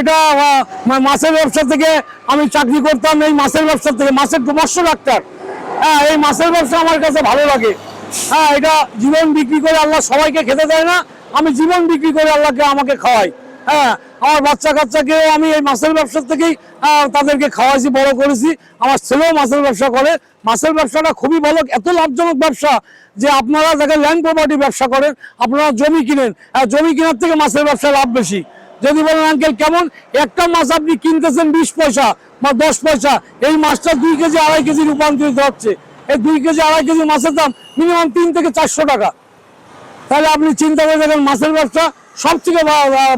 এটা মাছের ব্যবসা থেকে আমি চাকরি করতাম এই মাছের ব্যবসা থেকে মাছের মৎস্য ডাক্তার। হ্যাঁ এই মাছের ব্যবসা আমার কাছে ভালো লাগে। হ্যাঁ এটা জীবন বিক্রি করে আল্লাহ সবাইকে খেতে দেয় না আমি জীবন বিক্রি করে আল্লাহকে আমাকে খাওয়াই। হ্যাঁ আমার বাচ্চা কাচ্চাকে আমি এই মাছের ব্যবসা থেকেই আহ, তাদেরকে খাওয়াইছি বড় করেছি। আমার ছেলেও মাছের ব্যবসা করে। মাছের ব্যবসাটা খুবই ভালো এত লাভজনক ব্যবসা যে আপনারা দেখেন ল্যান্ড প্রপার্টি ব্যবসা করেন আপনারা জমি কিনেন। জমি কেনার থেকে মাছের ব্যবসা লাভ বেশি। যদি বলেন, আঙ্কেল, কেমন? একটা মাছ আপনি কিনতেছেন বিশ পয়সা বা দশ পয়সা, এই মাছটা দুই কেজি, আড়াই কেজি রূপান্তরিত হচ্ছে। এই দুই কেজি, আড়াই কেজি মাছের দাম মিনিমাম তিন থেকে চারশো টাকা। তাহলে আপনি চিন্তা করে দেখেন, মাছের ব্যবসা সব থেকে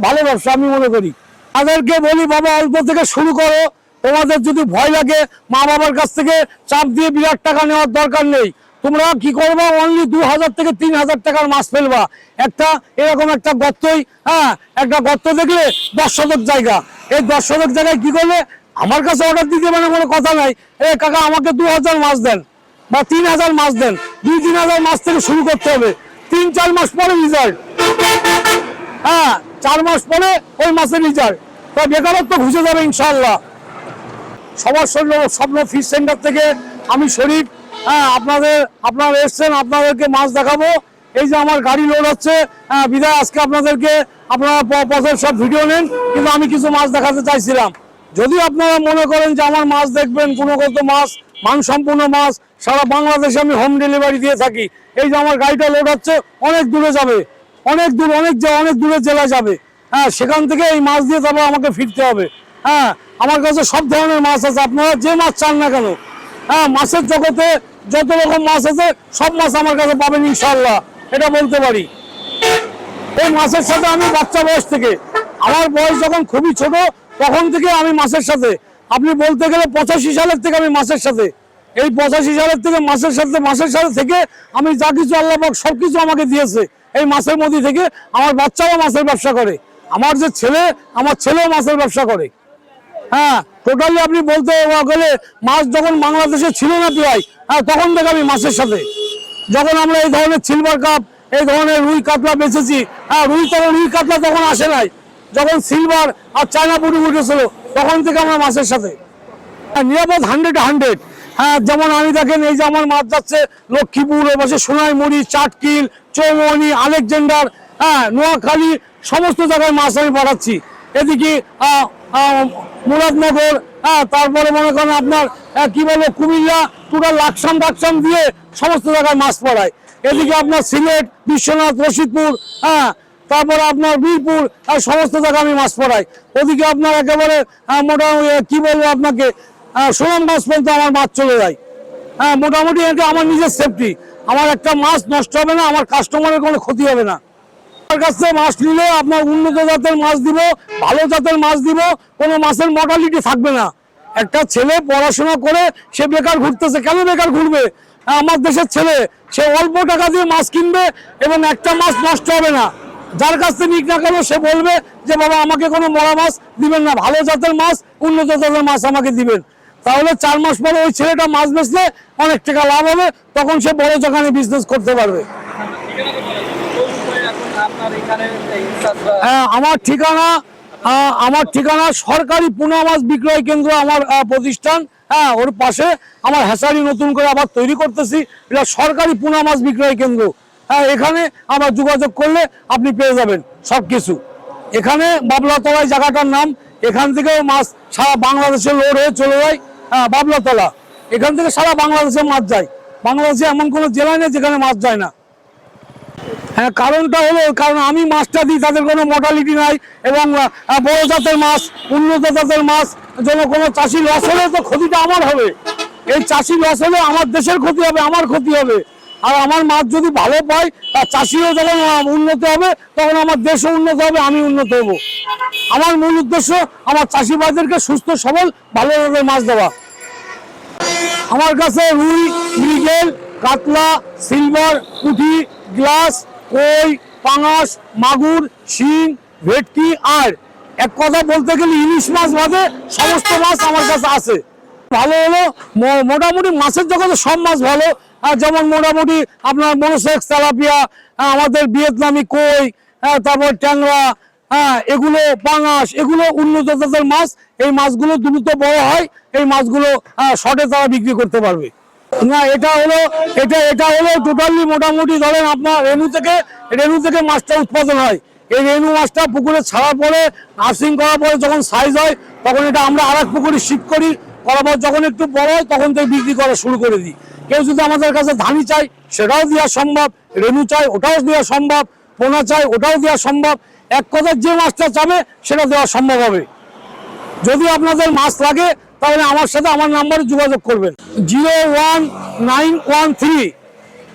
ভালো ব্যবসা আমি মনে করি। তাদেরকে বলি, বাবা, অল্প থেকে শুরু করো। তোমাদের যদি ভয় লাগে মা বাবার কাছ থেকে চাপ দিয়ে বিরাট টাকা নেওয়ার দরকার নেই। তোমরা কি করবে? অনলি দু হাজার থেকে তিন হাজার টাকার মাছ ফেলবা। একটা এরকম একটা গর্তই হ্যাঁ একটা গর্ত দেখলে দশ শতক জায়গা। এই দশ শতক জায়গায় কি করলে? আমার কাছে অর্ডার দিতে মানে কোনো কথা নাই। এ কাকা, আমাকে দু হাজার মাছ দেন বা তিন হাজার মাছ দেন। দুই তিন হাজার মাছ থেকে শুরু করতে হবে। তিন, চার মাস পরে রেজাল্ট হ্যাঁ চার মাস পরে ওই মাসের রেজাল্ট তো বেকারত্ব ঘুষে যাবে ইনশাল্লাহ সবার স্বপ্ন স্বপ্ন ফিশ সেন্টার থেকে আমি শরীফ হ্যাঁ আপনাদের আপনারা এসছেন আপনাদেরকে মাছ দেখাবো। এই যে আমার গাড়ি লোড হচ্ছে হ্যাঁ, বিদায় আজকে আপনাদেরকে আপনারা পথের সব ভিডিও নেন কিন্তু আমি কিছু মাছ দেখাতে চাইছিলাম। যদি আপনারা মনে করেন যে আমার মাছ দেখবেন গুণগত মাছ মানসম্পন্ন মাছ সারা বাংলাদেশে আমি হোম ডেলিভারি দিয়ে থাকি এই যে আমার গাড়িটা লোড হচ্ছে অনেক দূরে যাবে অনেক দূর অনেক অনেক দূরের জেলায় যাবে। হ্যাঁ সেখান থেকে এই মাছ দিয়ে তারপর আমাকে ফিরতে হবে। হ্যাঁ আমার কাছে সব ধরনের মাছ আছে আপনারা যে মাছ চান না কেন হ্যাঁ মাছের জগতে যত রকম মাছ আছে, সব মাছ আমার কাছে পাবেন ইনশাল্লাহ এটা বলতে পারি। এই মাছের সাথে আমি বাচ্চা বয়স থেকে, আমার বয়স যখন খুবই ছোট, তখন থেকে আমি মাছের সাথে। আপনি বলতে গেলে পঁচাশি সালের থেকে আমি মাছের সাথে। এই পঁচাশি সালের থেকে মাছের সাথে মাছের সাথে থেকে আমি যা কিছু আল্লাহ পাক সব কিছু আমাকে দিয়েছে, এই মাছের মধ্যে থেকে আমার বাচ্চাও মাছের ব্যবসা করে। আমার যে ছেলে, আমার ছেলেও মাছের ব্যবসা করে। হ্যাঁ টোটালি আপনি বলতে গেলে মাছ যখন বাংলাদেশে ছিল না প্রায় হ্যাঁ তখন থেকে আমি মাছের সাথে। যখন আমরা এই ধরনের সিলভার কাপ এই ধরনের রুই কাতলা বেঁচেছি হ্যাঁ রুই তখন রুই কাতলা তখন আসে নাই। যখন সিলভার আর চায়না পুরি উঠেছিল, তখন থেকে আমরা মাছের সাথে। নিরাপদ হান্ড্রেড হান্ড্রেড হ্যাঁ যেমন আমি দেখেন এই যে আমার মাছ যাচ্ছে লক্ষ্মীপুর, এ পাশে সোনাইমুড়ি, চাটকিল, চৌমনি, আলেকজান্ডার হ্যাঁ নোয়াখালী, সমস্ত জায়গায় মাছ আমি পাঠাচ্ছি। এদিকে মুরাদনগর হ্যাঁ তারপরে মনে করেন আপনার কি বলে কুমিল্লা টোটাল লাকসাম টাকসাম দিয়ে সমস্ত জায়গায় মাছ পড়ায়। এদিকে আপনার সিলেট, বিশ্বনাথ, রশিদপুর হ্যাঁ তারপরে আপনার বীরপুর, আর সমস্ত জায়গায় আমি মাছ পড়াই। ওদিকে আপনার একেবারে মোটামুটি কি বলব আপনাকে সোনাম মাছ পর্যন্ত আমার মাছ চলে যায়। হ্যাঁ মোটামুটি এটা আমার নিজের সেফটি আমার একটা মাছ নষ্ট হবে না, আমার কাস্টমারের কোনো ক্ষতি হবে না। আমার কাছ মাছ নিলে আপনার উন্নত জাতের মাছ দিব, ভালো জাতের মাছ দিব, কোনো মাছের মর্টালিটি থাকবে না। একটা ছেলে পড়াশোনা করে, সে বেকার ঘুরতেছে। কেন বেকার ঘুরবে? আমার দেশের ছেলে, সে অল্প টাকা দিয়ে মাছ কিনবে এবং একটা মাছ নষ্ট হবে না। যার কাছ থেকে নিক না কেন, সে বলবে যে, বাবা, আমাকে কোনো মরা মাছ দিবেন না। ভালো জাতের মাছ, উন্নত জাতের মাছ আমাকে দিবেন। তাহলে চার মাস পরে ওই ছেলেটা মাছ বেচলে অনেক টাকা লাভ হবে, তখন সে বড় দোকানে বিজনেস করতে পারবে আপনার এখানে ইনচার্জরা হ্যাঁ, আমার ঠিকানা আমার ঠিকানা সরকারি পোনা মাছ বিক্রয় কেন্দ্র আমার প্রতিষ্ঠান। হ্যাঁ ওর পাশে আমার হ্যাসারি নতুন করে আবার তৈরি করতেছি। এটা সরকারি পোনা মাছ বিক্রয় কেন্দ্র। হ্যাঁ এখানে আমার যোগাযোগ করলে আপনি পেয়ে যাবেন সব কিছু এখানে বাবলাতলায় জায়গাটার নাম। এখান থেকেও মাছ সারা বাংলাদেশে লোড হয়ে চলে যায়। হ্যাঁ বাবলাতলা। এখান থেকে সারা বাংলাদেশে মাছ যায়। বাংলাদেশে এমন কোনো জেলা নেই যেখানে মাছ যায় না। হ্যাঁ কারণটা হলো, কারণ আমি মাছটা দিই, তাদের কোনো মর্টালিটি নাই, এবং বড় জাতের মাছ, উন্নত জাতের মাছ, যেন কোনো চাষি লস হলে তো ক্ষতিটা আমার হবে। এই চাষি লস হলে আমার দেশের ক্ষতি হবে, আমার ক্ষতি হবে। আর আমার মাছ যদি ভালো পাই আর চাষিও যখন উন্নত হবে, তখন আমার দেশও উন্নত হবে, আমি উন্নত হব। আমার মূল উদ্দেশ্য আমার চাষি ভাইদেরকে সুস্থ, সবল, ভালো মাছ দেওয়া। আমার কাছে রুই, মৃগেল, কাতলা, সিলভার, পুঁটি, গ্লাস কই, পাঙাশ, মাগুর, শিং, ভেটকি আর এক কথা বলতে গেলে ইলিশ মাছ বাদে সমস্ত মাছ আমার কাছে আছে। ভালো হলো মোটামুটি মাছের জগতে সব মাছ ভালো। আর যেমন মোটামুটি আপনার মনোসেক্স তেলাপিয়া আমাদের ভিয়েতনামি কই তারপর ট্যাংরা হ্যাঁ এগুলো পাঙাশ, এগুলো উন্নত জাতের মাছ। এই মাছগুলো দ্রুত বড় হয়, এই মাছগুলো শর্টে তারা বিক্রি করতে পারবে। না, এটা হলো, এটা এটা হলো টোটালি মোটামুটি ধরেন আপনার রেনু থেকে রেনু থেকে মাছটা উৎপাদন হয়। এই রেনু মাছটা পুকুরে ছাড়ার পরে, নার্সিং করার পরে যখন সাইজ হয়, তখন এটা আমরা আর এক পুকুরে শিফট করি। করার পর যখন একটু বড় হয়, তখন থেকে বিক্রি করা শুরু করে দিই। কেউ যদি আমাদের কাছে ধানি চাই সেটাও দেওয়া সম্ভব। রেনু চাই ওটাও দেওয়া সম্ভব। পোনা চাই ওটাও দেওয়া সম্ভব। এক কথায় যে মাছটা চাবে, সেটা দেওয়া সম্ভব হবে। যদি আপনাদের মাছ লাগে তাহলে আমার সাথে আমার নাম্বারে যোগাযোগ করবেন। Zero one nine one three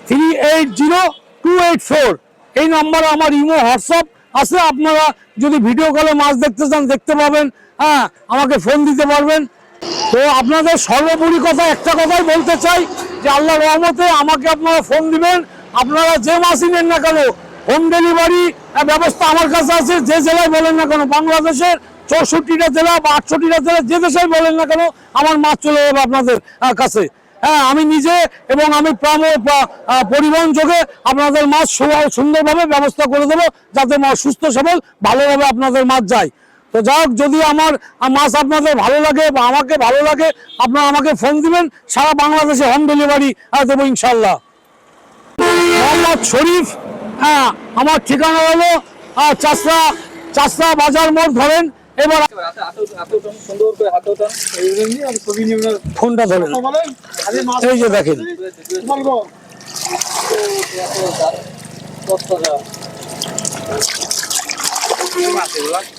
three eight zero two eight four. এই নাম্বারে আমার ইমো, হোয়াটসঅ্যাপ আছে। আপনারা যদি ভিডিও কলে মাছ দেখতে চান, দেখতে পাবেন। হ্যাঁ আমাকে ফোন দিতে পারবেন। তো আপনাদের সর্বোপরি কথা একটা কথাই বলতে চাই, যে আল্লাহ রহমতে আমাকে আপনারা ফোন দিবেন। আপনারা যে মাছই নেন না কেন, হোম ডেলিভারি ব্যবস্থা আমার কাছে আছে। যে জেলায় বলেন না কেন, বাংলাদেশের চৌষট্টিটা জেলা বা আটষট্টিটা জেলা যে দেশেই বলেন না কেন, আমার মাছ চলে যাবে আপনাদের কাছে। হ্যাঁ আমি নিজে এবং আমি পরিবহন যোগে আপনাদের মাছ সুন্দরভাবে ব্যবস্থা করে দেবো, যাতে মাছ সুস্থ, সবল, ভালোভাবে আপনাদের মাছ যায়। তো যাই যদি আমার মাছ আপনাদের ভালো লাগে বা আমাকে ভালো লাগে, আপনারা আমাকে ফোন দিবেন, সারা বাংলাদেশে হোম ডেলিভারি দেবো ইনশাল্লাহ মোহাম্মদ শরীফ হ্যাঁ আমার ঠিকানা হলো চাষরা চাষরা বাজার মোড় ধরেন এবার ছবি নিয়ে নেব। ফোনটা ধরেন। এই যে দেখেন।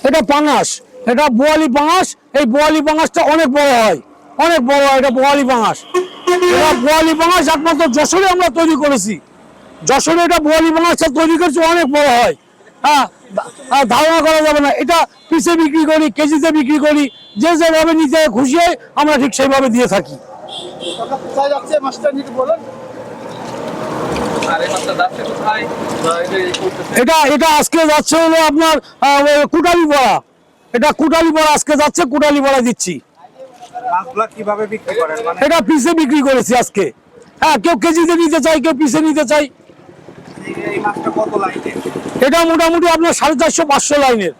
এটা পাঙাশ। এটা বোয়ালি পাঙাশ। এই বোয়ালি পাঙাশটা অনেক বড় হয়। অনেক বড় হয় এটা বোয়ালি পাঙাশ। এটা বোয়ালি পাঙাশ একমাত্র যশোরে আমরা তৈরি করেছি। যশোরে এটা বোয়ালি পাঙাশটা তৈরি করেছি অনেক বড় হয়। হ্যাঁ ধারণা করা যাবে না। এটা পিসে বিক্রি করি কেজিতে বিক্রি করি যে যেভাবে নিতে খুশি হয় আমরা ঠিক সেইভাবে দিয়ে থাকি। এটা এটা আজকে যাচ্ছে হলো আপনার কুটালি বড়া এটা কুটালি বড়া আজকে যাচ্ছে কুটালি বড়া দিচ্ছি। মাছগুলা কীভাবে বিক্রি করেন? মানে এটা পিসে বিক্রি করেছি আজকে। হ্যাঁ কেউ কেজিতে নিতে চাই কেউ পিসে নিতে চাই এই- এই মাছটা কত লাইনে এটা মোটামুটি আপনার সাড়ে চারশো পাঁচশো লাইনের।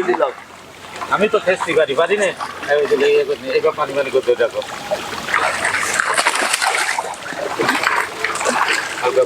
আছে আমি তো ফেসতে পারি পারি না এইবার পানি পানি করতে দেখো হালকা।